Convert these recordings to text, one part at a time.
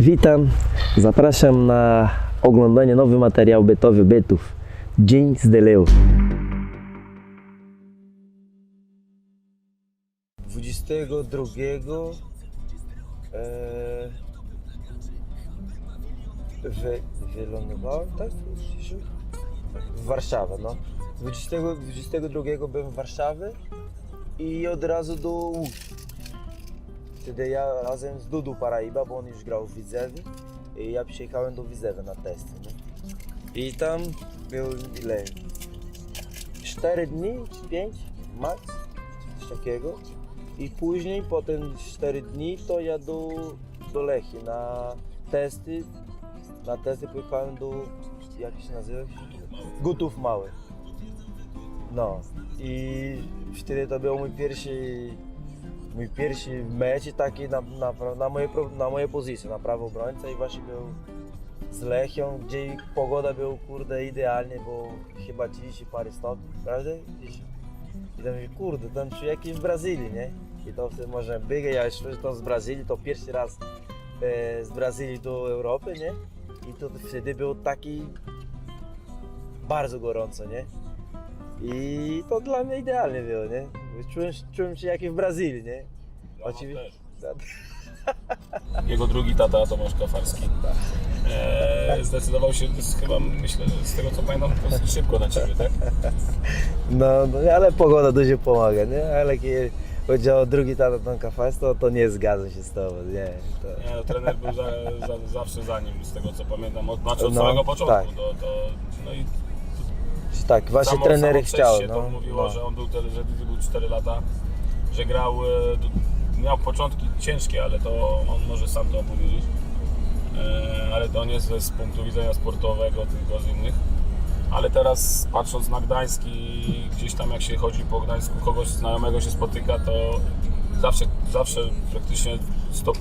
Witam, zapraszam na oglądanie nowy materiał bytowy bytów. Dzień z Deleu. 22 e, wy, wylądowałem, tak? W Warszawę, no. 20, 22 byłem w Warszawie i od razu do Łódź. Wtedy ja razem z Dudu Paraiba, bo on już grał w Widzewie i ja przyjechałem do Widzewa na testy, nie? I tam był ile? 4 dni, czy 5 max, coś takiego. I później, potem 4 dni, to ja do, do Lechi na testy. Na testy pojechałem do, jak się nazywa? Gutów Małych. No i wtedy to był mój pierwszy, mój pierwszy mecz taki na, na, na, moje, na moje pozycje, na prawo obrońca i właśnie był z Lechią, gdzie pogoda była kurde idealnie, bo chyba 30 parę stopni, prawda? I tam mówię, kurde, tam czuję jak w Brazylii, nie? I to wtedy może biegę, ja już to z Brazylii, to pierwszy raz e, z Brazylii do Europy, nie? I to wtedy był taki bardzo gorąco, nie? I to dla mnie idealnie było, nie? Czułem, czułem się jak w Brazylii, nie? Oczywiście. Jego drugi tata Tomasz Kafarski. Eee, zdecydował się, chyba myślę, że z tego co pamiętam, dosyć szybko na ciebie, tak? No, no ale pogoda dużo pomaga, nie? Ale kiedy chodzi o drugi tata Tom Kafas, to, to nie zgadzam się z tobą, nie? To... Nie, no, trener był za, za, zawsze za nim, z tego co pamiętam, od, znaczy od No, samego początku. tak. To, to, no i Tak, właśnie trenery przejście no. to mówiło, no. że on był, tyle, że był 4 lata, że grał, e, do- miał początki ciężkie, ale to on może sam to opowiedzieć. E, ale to nie z, punktu widzenia sportowego, tylko z innych. Ale teraz patrząc na Gdańsk i gdzieś tam jak się chodzi po Gdańsku, kogoś znajomego się spotyka, to zawsze, zawsze praktycznie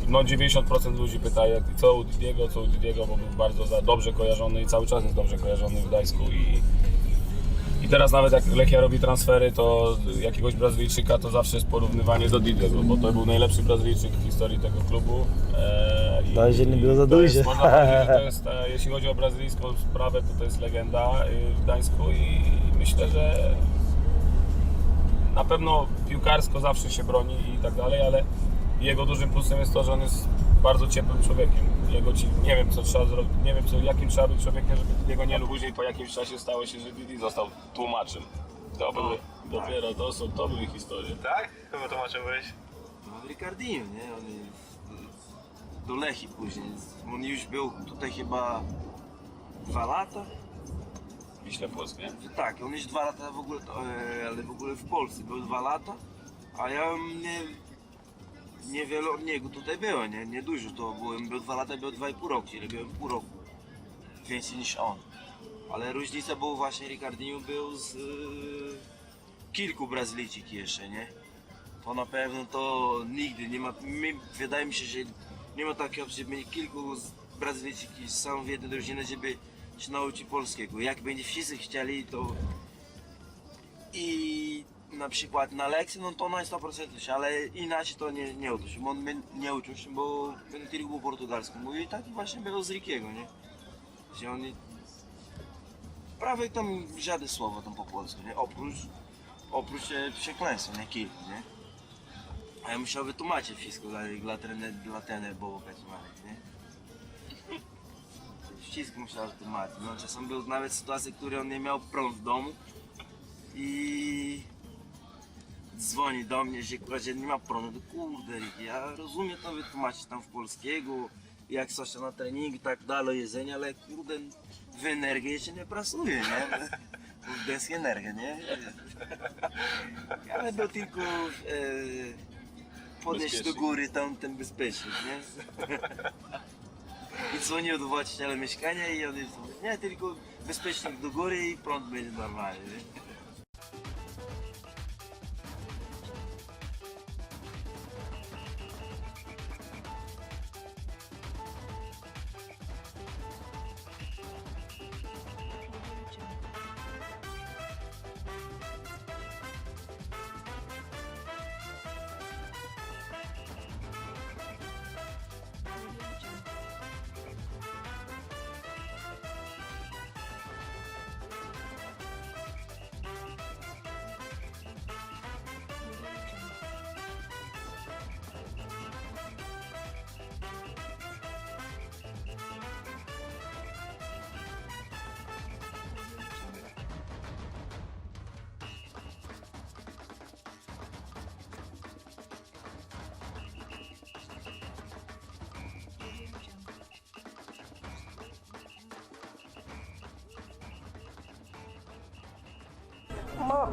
no 90% ludzi pyta jak, co u Didiego, co u Didiego, bo był bardzo dobrze kojarzony i cały czas jest dobrze kojarzony w Gdańsku i teraz nawet jak Lechia robi transfery, to jakiegoś Brazylijczyka to zawsze jest porównywanie do Didiego, bo to był najlepszy Brazylijczyk w historii tego klubu. E, No, jeżeli nie było za to jest- duży. Można powiedzieć, że to jest, e, jeśli chodzi o brazylijską sprawę, to to jest legenda e, w Gdańsku i myślę, że na pewno piłkarsko zawsze się broni i tak dalej, ale jego dużym plusem jest to, że on jest bardzo ciepłym człowiekiem. Jego ci, nie wiem co trzeba zrobić, nie wiem co, jakim trzeba być człowiekiem, żeby jego nie lubił. Później po jakimś czasie stało się, że Didi został tłumaczem. To były, dopiero to są, to były historie. Tak? Kogo tłumaczył byłeś? No, Ricardinho, nie? On do Lechi później. On już był tutaj chyba dwa lata. Wiśle Płock, nie? Tak, on już dwa lata w ogóle, e, ale w ogóle w Polsce był dwa lata, a ja nie, niewiele od niego tutaj było, nie, nie dużo to byłem, był dwa lata, był dwa i pół roku, czyli byłem pół roku więcej niż on. Ale różnica była właśnie, Ricardinho był z e, kilku Brazylijczyk jeszcze, nie? To na pewno to nigdy nie ma, mi, wydaje mi się, że nie ma takiego, żeby kilku z Brazylijczyk są w jednej drużynie, żeby się nauczyć polskiego. Jak będzie wszyscy chcieli, to i na przykład na lekcji, no to na 100% się, ale inaczej to nie, nie uczy się. On mnie nie uczył się, bo on tylko po portugalsku mówił i tak właśnie było z Rikiego, nie? Że on prawie tam żadne słowo tam po polsku, nie? Oprócz, oprócz e, przekleństwa, nie? Kilku, nie? A ja musiał wytłumaczyć wszystko dla, dla trener, dla trener Bobo Kaczmarek, nie? Wszystko musiał wytłumaczyć. No, czasem były nawet sytuacje, które on nie miał prąd w domu i dzwoni do mnie, że, że nie ma prądu. Kurde, ja rozumiem to wytłumaczyć tam w polskiego, jak coś na treningu i tak dalej, jedzenie, ale kurde, w energii jeszcze nie pracuje, nie? Bez energii, nie? Ale był tylko e, podnieść do góry tam ten bezpiecznik, nie? I dzwonił do właściciela mieszkania i on jest, nie, tylko bezpiecznik do góry i prąd będzie normalny, nie?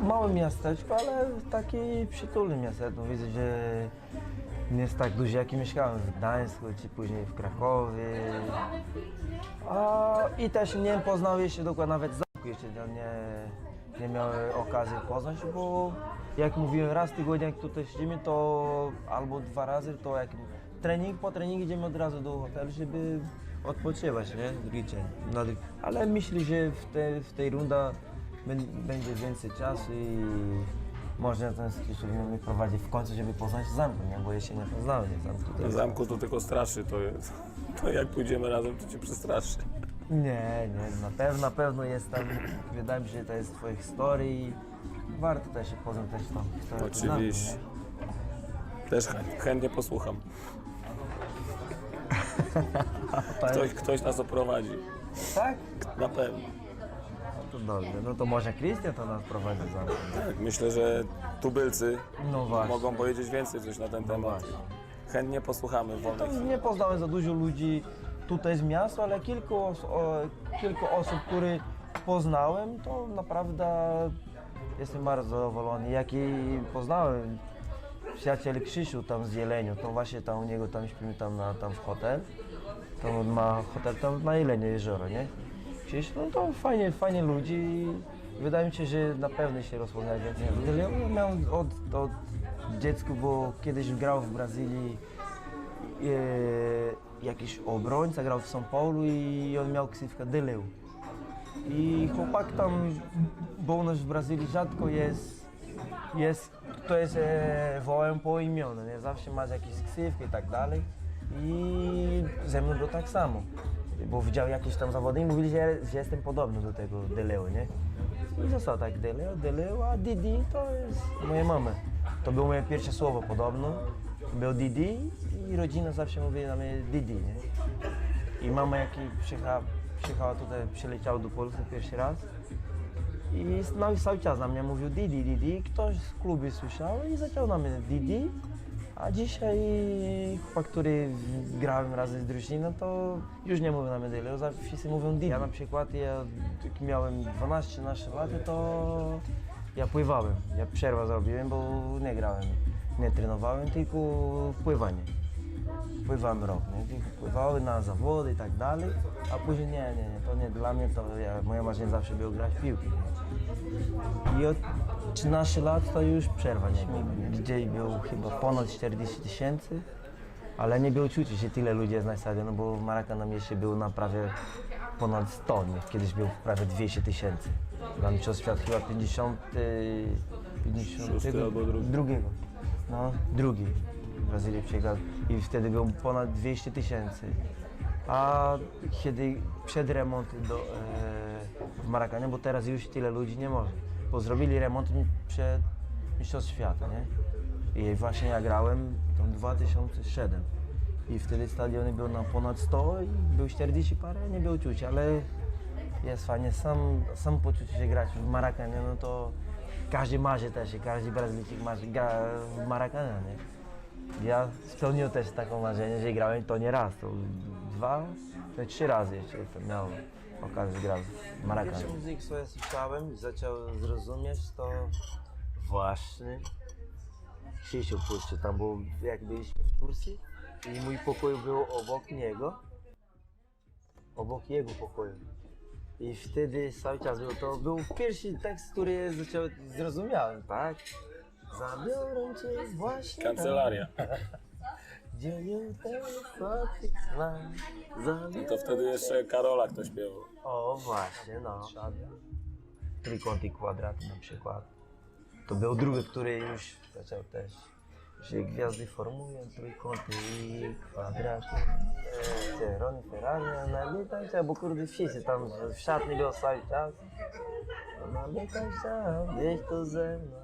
Małe miasteczko, ale takie przytulne miasteczko. Widzę, że nie jest tak duże, jak mieszkałem w Gdańsku, czy później w Krakowie. A, I też nie poznał jeszcze dokładnie, nawet zamku jeszcze nie, nie miałem okazji poznać, bo jak mówiłem, raz w tygodniu jak tutaj siedzimy, to albo dwa razy, to jak trening, po treningu idziemy od razu do hotelu, żeby odpoczywać, nie? Drugi dzień. No, ale myślę, że w, te, w tej runda będzie więcej czasu i można ten sposób mnie prowadzić w końcu, żeby poznać zamku, nie? Bo jeszcze nie poznałem nie, zamku. W zamku to tylko straszy, to jest. To jak pójdziemy razem, to cię przestraszy. Nie, nie, na pewno, na pewno jest tam, wydaje mi się, że to jest twoja historia i warto też się poznać też historię. Oczywiście. Też chę- chętnie posłucham. Ktoś, ktoś nas oprowadzi. Tak? Na pewno. To dobrze, no to może Krystian to nas prowadzi za mną. Tak, myślę, że tubylcy No właśnie. mogą powiedzieć więcej coś na ten temat. właśnie. Chętnie posłuchamy w wolnej To chwili. nie poznałem za dużo ludzi tutaj z miasta, ale kilku, os- o, kilku osób, które poznałem, to naprawdę jestem bardzo zadowolony. Jak i poznałem przyjaciel Krzysiu tam z Jeleniu, to właśnie tam u niego tam śpimy tam, na, tam w hotel. On ma hotel tam na Jeleniu jezioro, nie? No to fajnie, fajnie ludzi i wydaje mi się, że na pewno się rozpoznać więcej. Ja miałem od, od dziecku, bo kiedyś grał w Brazylii e, jakiś obrońca, grał w São Paulo i on miał ksywkę Dyleu. I chłopak tam, bo u nas w Brazylii rzadko jest, jest kto jest e, wołem po imieniu, nie? Zawsze masz jakieś ksywki i tak dalej. I ze mną było tak samo. Bo widział jakieś tam zawody i mówili, że, że jestem podobny do tego Deleu, nie? I został tak Deleu, Deleu, a Didi to jest moja mama. To było moje pierwsze słowo podobno. Był Didi i rodzina zawsze mówi na mnie Didi, nie? I mama jak przyjechała, przyjechała tutaj, przyleciała do Polski pierwszy raz i no, cały czas na mnie mówił Didi, Didi. Ktoś z klubu słyszał i zaczął na mnie Didi. A dzisiaj chłopak, który grałem razem z drużyną, to już nie mówią na zawsze wszyscy mówią Didi. Ja na przykład, ja jak miałem 12-13 lat, to ja pływałem. Ja przerwę zrobiłem, bo nie grałem, nie trenowałem, tylko pływanie pływałem rok, nie? Pływały na zawody i tak dalej, a później nie, nie, nie, to nie dla mnie, to ja, moja marzenie zawsze było grać w piłkę. I od 13 lat to już przerwa nie było, był chyba ponad 40 tysięcy, ale nie było czuć, że tyle ludzi jest na stadionie, bo w Maracanã mieście było na prawie ponad 100, nie? kiedyś był prawie 200 tysięcy. Na Mistrzostw Świata chyba 50, 50 Szósty albo drugi. drugiego. No, drugi. Brazylii przegrał i wtedy było ponad 200 tysięcy. A kiedy przed remontem do, e, w Marakanie, bo teraz już tyle ludzi nie może, bo zrobili remont przed Mistrzostw Świata, nie? I właśnie ja grałem w 2007 i wtedy stadion był na ponad 100 i był 40 parę, nie było czuć, ale jest fajnie, sam, sam poczucie, że grać w Marakanie, no to każdy marzy też, każdy Brazylijczyk marzy gra w Marakanie, nie? Ja spełniłem też taką marzenie, że grałem to nie raz, to dwa, to trzy razy jeszcze to miał okazję grać w Marakanie. Pierwszy muzyk, co ja słyszałem, zaczął zrozumieć, to właśnie Krzysiu puścił, tam był, jak byliśmy w Turcji i mój pokój był obok niego, obok jego pokoju. I wtedy cały czas był, to był pierwszy tekst, który zaczął, zrozumiałem, tak? Zabiorę cię właśnie tam. Kancelaria. Smak No to wtedy jeszcze Karola ktoś śpiewał. O właśnie, no. Trójkąty i kwadraty na przykład. To był drugi, który już zaczął też, że gwiazdy formują trójkąty i kwadraty. E, Ron Ferrari, nalitaj bo kurde wszyscy tam w szatni był cały czas. Nalitaj się, gdzieś tu ze mną.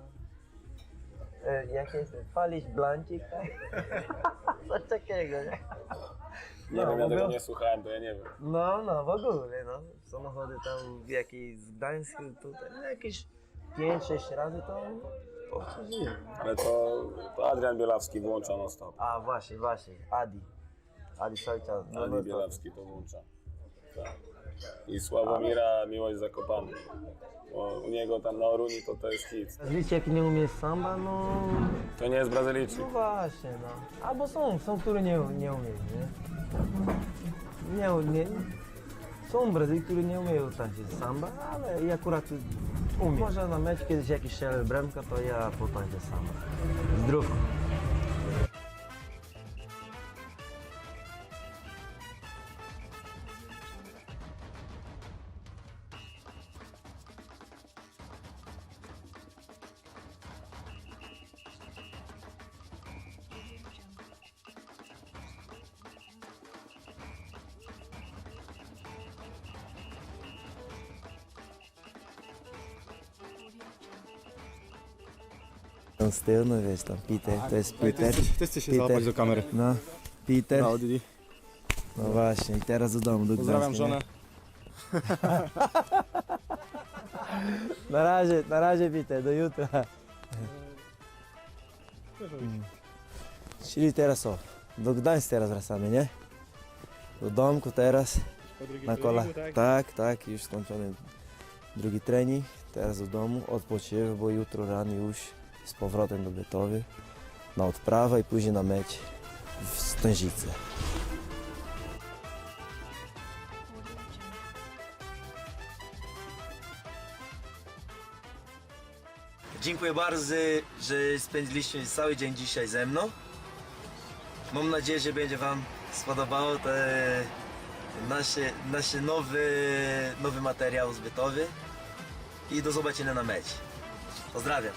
E, jak jest, palić blancik, tak? Coś takiego, nie? Nie No, wiem, ja tego mówią- nie słuchałem, to ja nie wiem. No, no, w ogóle, no. Samochody tam w jakiejś z Gdańsku, tutaj no, jakieś 5-6 razy to powtórzyłem. Ale to, to Adrian Bielawski włącza non stop. A właśnie, właśnie, Adi. Adi cały czas. No, no to- Bielawski to włącza. Tak. I Sławomira Miłość Zakopany. Bo u niego tam na Oruni to to jest hit. Brazylijczyk jak nie umie samba, no... To nie jest Brazylijczyk. No właśnie, no. Albo są, są, które nie, nie umieją, nie? Nie, nie. Są Brazylijczycy, którzy nie umieją tańczyć samba, ale ja akurat umiem. Może na mecz kiedyś jakiś strzelę bramka, to ja potańczę samba. Zdrówko. Tam z tyłu, no wiesz, tam Peter, to jest Peter. Ty chcesz się Peter. załapać do kamery. No, Peter. No, Didi. No właśnie, i teraz do domu, do Pozdrawiam Gdańska, nie? żonę. Na razie, na razie Peter, do jutra. Mm. Czyli teraz o, do Gdańska teraz wracamy, nie? Do domku teraz, na kola. Tak, tak, już skończony drugi trening. Teraz do domu, odpoczywać, bo jutro rano już z powrotem do Bytowy na odprawę i później na mecz w Stężyce. Dziękuję bardzo, że spędziliście cały dzień dzisiaj ze mną. Mam nadzieję, że będzie Wam spodobało te nasze, nasze nowy, nowy materiał zbytowy i do zobaczenia na mecz. Pozdrawiam.